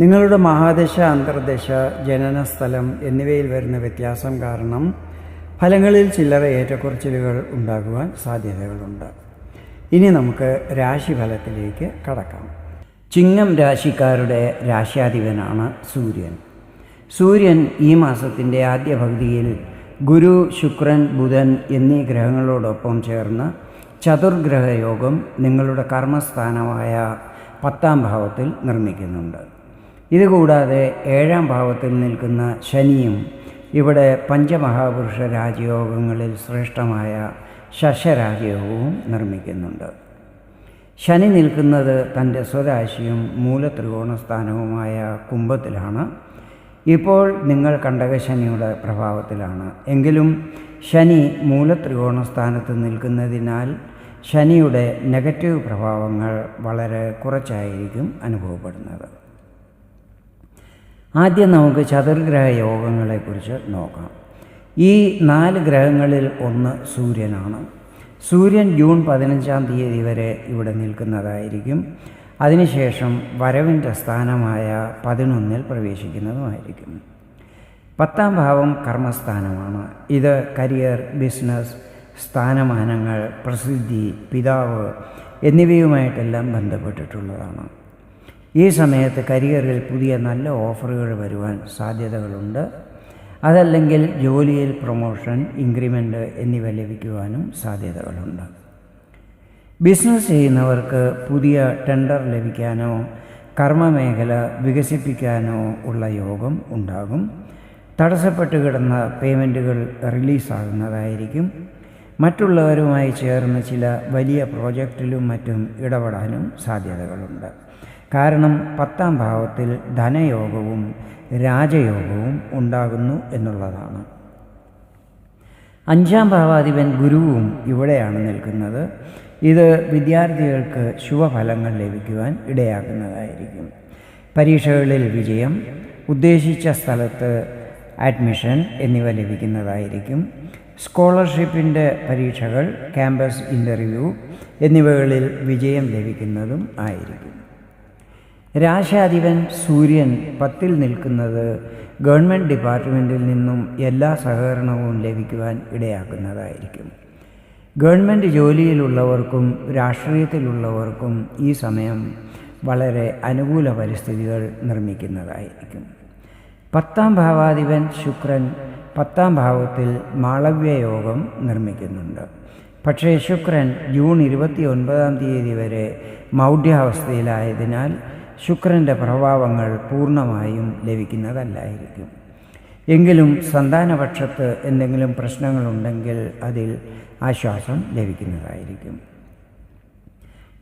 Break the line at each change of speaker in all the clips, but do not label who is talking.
നിങ്ങളുടെ മഹാദശ അന്തർദശ ജനനസ്ഥലം എന്നിവയിൽ വരുന്ന വ്യത്യാസം കാരണം ഫലങ്ങളിൽ ചില്ലറ ഏറ്റക്കുറച്ചിലുകൾ ഉണ്ടാകുവാൻ സാധ്യതകളുണ്ട്. ഇനി നമുക്ക് രാശിഫലത്തിലേക്ക് കടക്കാം. ചിങ്ങം രാശിക്കാരുടെ രാശ്യാധിപനാണ് സൂര്യൻ. സൂര്യൻ ഈ മാസത്തിന്റെ ആദ്യ പകുതിയിൽ ഗുരു ശുക്രൻ ബുധൻ എന്നീ ഗ്രഹങ്ങളോടൊപ്പം ചേർന്ന് ചതുർഗ്രഹയോഗം നിങ്ങളുടെ കർമ്മസ്ഥാനമായ പത്താം ഭാവത്തിൽ നിർമ്മിക്കുന്നുണ്ട്. ഇതുകൂടാതെ ഏഴാം ഭാവത്തിൽ നിൽക്കുന്ന ശനിയും ഇവിടെ പഞ്ചമഹാപുരുഷ രാജയോഗങ്ങളിൽ ശ്രേഷ്ഠമായ ശശരാജയോഗവും നിർമ്മിക്കുന്നുണ്ട്. ശനി നിൽക്കുന്നത് തന്റെ സ്വരാശിയും മൂലത്രികോണസ്ഥാനവുമായ കുംഭത്തിലാണ്. ഇപ്പോൾ നിങ്ങൾ കണ്ടകശനിയുടെ പ്രഭാവത്തിലാണ്. എങ്കിലും ശനി മൂലത്രികോണസ്ഥാനത്ത് നിൽക്കുന്നതിനാൽ ശനിയുടെ നെഗറ്റീവ് പ്രഭാവങ്ങൾ വളരെ കുറച്ചായിരിക്കും അനുഭവപ്പെടുന്നത്. ആദ്യം നമുക്ക് ചതുർഗ്രഹ യോഗങ്ങളെക്കുറിച്ച് നോക്കാം. ഈ നാല് ഗ്രഹങ്ങളിൽ ഒന്ന് സൂര്യനാണ്. സൂര്യൻ ജൂൺ പതിനഞ്ചാം തീയതി വരെ ഇവിടെ നിൽക്കുന്നതായിരിക്കും. അതിനുശേഷം വരവിന്റെ സ്ഥാനമായ പതിനൊന്നിൽ പ്രവേശിക്കുന്നതുമായിരിക്കും. പത്താം ഭാവം കർമ്മസ്ഥാനമാണ്. ഇത് കരിയർ ബിസിനസ് സ്ഥാനമാനങ്ങൾ പ്രസിദ്ധി പിതാവ് എന്നിവയുമായിട്ടെല്ലാം ബന്ധപ്പെട്ടിട്ടുള്ളതാണ്. ഈ സമയത്ത് കരിയറിൽ പുതിയ നല്ല ഓഫറുകൾ വരുവാൻ സാധ്യതകളുണ്ട്. അതല്ലെങ്കിൽ ജോലിയിൽ പ്രൊമോഷൻ ഇൻക്രിമെന്റ് എന്നിവ ലഭിക്കുവാനും സാധ്യതകളുണ്ട്. ബിസിനസ് ചെയ്യുന്നവർക്ക് പുതിയ ടെൻഡർ ലഭിക്കാനോ കർമ്മമേഖല വികസിപ്പിക്കാനോ ഉള്ള യോഗം ഉണ്ടാകും. തടസ്സപ്പെട്ട് കിടന്ന പേയ്മെന്റുകൾ റിലീസാകുന്നതായിരിക്കും. മറ്റുള്ളവരുമായി ചേർന്ന് ചില വലിയ പ്രോജക്റ്റിലും മറ്റും ഇടപെടാനും സാധ്യതകളുണ്ട്. കാരണം പത്താം ഭാവത്തിൽ ധനയോഗവും രാജയോഗവും ഉണ്ടാകുന്നു എന്നുള്ളതാണ്. അഞ്ചാം ഭാവാധിപൻ ഗുരുവും ഇവിടെയാണ് നിൽക്കുന്നത്. ഇത് വിദ്യാർത്ഥികൾക്ക് ശുഭഫലങ്ങൾ ലഭിക്കുവാൻ ഇടയാക്കുന്നതായിരിക്കും. പരീക്ഷകളിൽ വിജയം ഉദ്ദേശിച്ച സ്ഥലത്ത് അഡ്മിഷൻ എന്നിവ ലഭിക്കുന്നതായിരിക്കും. സ്കോളർഷിപ്പിന്റെ പരീക്ഷകൾ ക്യാമ്പസ് ഇന്റർവ്യൂ എന്നിവകളിൽ വിജയം ലഭിക്കുന്നതും ആയിരിക്കും. രാശാധിപൻ സൂര്യൻ പത്തിൽ നിൽക്കുന്നത് ഗവൺമെന്റ് ഡിപ്പാർട്ട്മെന്റിൽ നിന്നും എല്ലാ സഹകരണവും ലഭിക്കുവാൻ ഇടയാക്കുന്നതായിരിക്കും. ഗവൺമെന്റ് ജോലിയിലുള്ളവർക്കും രാഷ്ട്രീയത്തിലുള്ളവർക്കും ഈ സമയം വളരെ അനുകൂല പരിസ്ഥിതികൾ നിർമ്മിക്കുന്നതായിരിക്കും. പത്താം ഭാവാധിപൻ ശുക്രൻ പത്താം ഭാവത്തിൽ മാളവ്യയോഗം നിർമ്മിക്കുന്നുണ്ട്. പക്ഷേ ശുക്രൻ ജൂൺ ഇരുപത്തി ഒൻപതാം തീയതി വരെ മൗഢ്യാവസ്ഥയിലായതിനാൽ ശുക്രന്റെ പ്രഭാവങ്ങൾ പൂർണമായും ലഭിക്കുന്നതല്ലായിരിക്കും. എങ്കിലും സന്താനപക്ഷത്ത് എന്തെങ്കിലും പ്രശ്നങ്ങളുണ്ടെങ്കിൽ അതിൽ ആശ്വാസം ലഭിക്കുന്നതായിരിക്കും.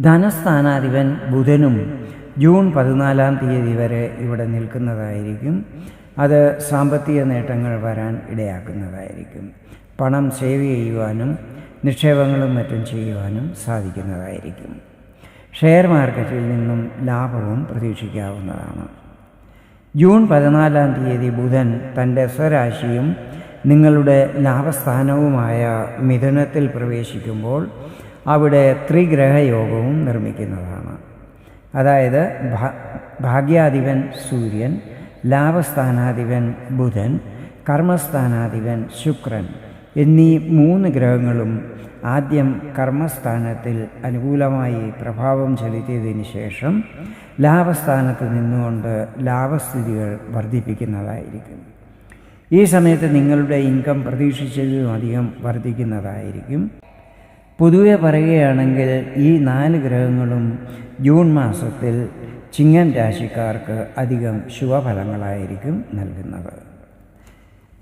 ധനസ്ഥാനാധിപൻ ബുധനും ജൂൺ പതിനാലാം തീയതി വരെ ഇവിടെ നിൽക്കുന്നതായിരിക്കും. അത് സാമ്പത്തിക നേട്ടങ്ങൾ വരാൻ ഇടയാക്കുന്നതായിരിക്കും. പണം സേവ് ചെയ്യുവാനും നിക്ഷേപങ്ങളും മറ്റും ചെയ്യുവാനും സാധിക്കുന്നതായിരിക്കും. ഷെയർ മാർക്കറ്റിൽ നിന്നും ലാഭവും പ്രതീക്ഷിക്കാവുന്നതാണ്. ജൂൺ പതിനാലാം തീയതി ബുധൻ തന്റെ സ്വരാശിയും നിങ്ങളുടെ ലാഭസ്ഥാനവുമായ മിഥുനത്തിൽ പ്രവേശിക്കുമ്പോൾ അവിടെ ത്രിഗ്രഹയോഗവും നിർമ്മിക്കുന്നതാണ്. അതായത് ഭാഗ്യാധിപൻ സൂര്യൻ ലാഭസ്ഥാനാധിപൻ ബുധൻ കർമ്മസ്ഥാനാധിപൻ ശുക്രൻ. എന്നീ മൂന്ന് ഗ്രഹങ്ങളും ആദ്യം കർമ്മസ്ഥാനത്തിൽ അനുകൂലമായി പ്രഭാവം ചെലുത്തിയതിന് ശേഷം ലാഭസ്ഥാനത്ത് നിന്നുകൊണ്ട് ലാഭസ്ഥിതികൾ വർദ്ധിപ്പിക്കുന്നതായിരിക്കും. ഈ സമയത്ത് നിങ്ങളുടെ ഇൻകം പ്രതീക്ഷിച്ചതിലും അധികം വർദ്ധിക്കുന്നതായിരിക്കും. പൊതുവെ പറയുകയാണെങ്കിൽ ഈ നാല് ഗ്രഹങ്ങളും ജൂൺ മാസത്തിൽ ചിങ്ങൻ രാശിക്കാർക്ക് അധികം ശുഭഫലങ്ങളായിരിക്കും നൽകുന്നത്.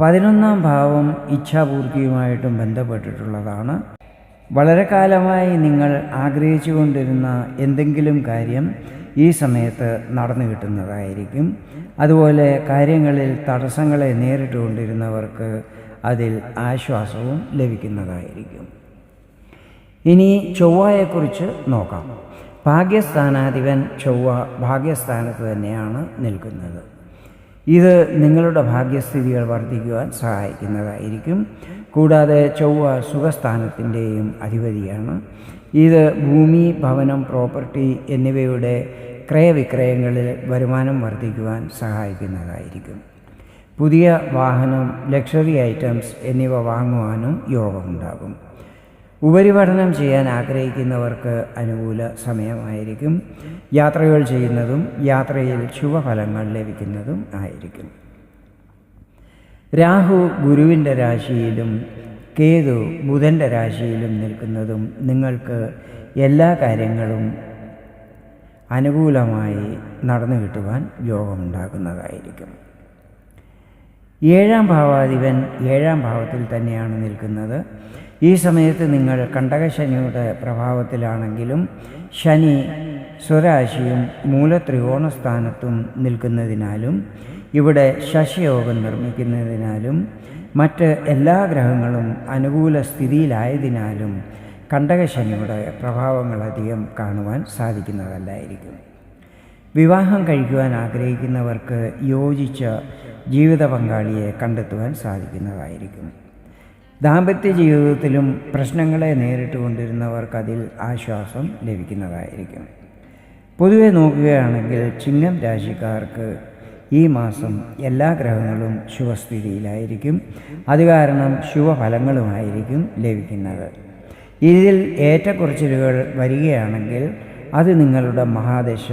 പതിനൊന്നാം ഭാവം ഇച്ഛാപൂർത്തിയുമായിട്ടും ബന്ധപ്പെട്ടിട്ടുള്ളതാണ്. വളരെ കാലമായി നിങ്ങൾ ആഗ്രഹിച്ചു കൊണ്ടിരുന്ന എന്തെങ്കിലും കാര്യം ഈ സമയത്ത് നടന്നു കിട്ടുന്നതായിരിക്കും. അതുപോലെ കാര്യങ്ങളിൽ തടസ്സങ്ങളെ നേരിട്ടുകൊണ്ടിരുന്നവർക്ക് അതിൽ ആശ്വാസവും ലഭിക്കുന്നതായിരിക്കും. ഇനി ചൊവ്വയെക്കുറിച്ച് നോക്കാം. ഭാഗ്യസ്ഥാനാധിപൻ ചൊവ്വ ഭാഗ്യസ്ഥാനത്ത് തന്നെയാണ് നിൽക്കുന്നത്. ഇത് നിങ്ങളുടെ ഭാഗ്യസ്ഥിതികൾ വർദ്ധിക്കുവാൻ സഹായിക്കുന്നതായിരിക്കും. കൂടാതെ ചൊവ്വ സുഖസ്ഥാനത്തിന്റെയും അധിപതിയാണ്. ഇത് ഭൂമി ഭവനം പ്രോപ്പർട്ടി എന്നിവയുടെ ക്രയവിക്രയങ്ങളിൽ വരുമാനം വർദ്ധിക്കുവാൻ സഹായിക്കുന്നതായിരിക്കും. പുതിയ വാഹനം ലക്ഷറി ഐറ്റംസ് എന്നിവ വാങ്ങുവാനും യോഗമുണ്ടാകും. ഉപരിപഠനം ചെയ്യാൻ ആഗ്രഹിക്കുന്നവർക്ക് അനുകൂല സമയമായിരിക്കും. യാത്രകൾ ചെയ്യുന്നതും യാത്രയിൽ ശുഭഫലങ്ങൾ ലഭിക്കുന്നതും ആയിരിക്കും. രാഹു ഗുരുവിന്റെ രാശിയിലും കേതു ബുധന്റെ രാശിയിലും നിൽക്കുന്നതും നിങ്ങൾക്ക് എല്ലാ കാര്യങ്ങളും അനുകൂലമായി നടന്നു കിട്ടുവാൻ യോഗമുണ്ടാക്കുന്നതായിരിക്കും ഏഴാം ഭാവാധിപൻ ഏഴാം ഭാവത്തിൽ തന്നെയാണ് നിൽക്കുന്നത്. ഈ സമയത്ത് നിങ്ങൾ കണ്ടകശനിയുടെ പ്രഭാവത്തിലാണെങ്കിലും ശനി സ്വരാശിയും മൂലത്രികോണ സ്ഥാനത്തും നിൽക്കുന്നതിനാലും ഇവിടെ ശശിയോഗം നിർമ്മിക്കുന്നതിനാലും മറ്റ് എല്ലാ ഗ്രഹങ്ങളും അനുകൂല സ്ഥിതിയിലായതിനാലും കണ്ടകശനിയുടെ പ്രഭാവങ്ങളധികം കാണുവാൻ സാധിക്കുന്നതല്ലായിരിക്കും. വിവാഹം കഴിക്കുവാൻ ആഗ്രഹിക്കുന്നവർക്ക് യോജിച്ച ജീവിത പങ്കാളിയെ കണ്ടെത്തുവാൻ സാധിക്കുന്നതായിരിക്കും. ദാമ്പത്യ ജീവിതത്തിലും പ്രശ്നങ്ങളെ നേരിട്ട് കൊണ്ടിരുന്നവർക്ക് അതിൽ ആശ്വാസം ലഭിക്കുന്നതായിരിക്കും. പൊതുവെ നോക്കുകയാണെങ്കിൽ ചിങ്ങം രാശിക്കാർക്ക് ഈ മാസം എല്ലാ ഗ്രഹങ്ങളും ശുഭസ്ഥിതിയിലായിരിക്കും. അത് കാരണം ശുഭഫലങ്ങളുമായിരിക്കും ലഭിക്കുന്നത്. ഇതിൽ ഏറ്റക്കുറച്ചിലുകൾ വരികയാണെങ്കിൽ അത് നിങ്ങളുടെ മഹാദശ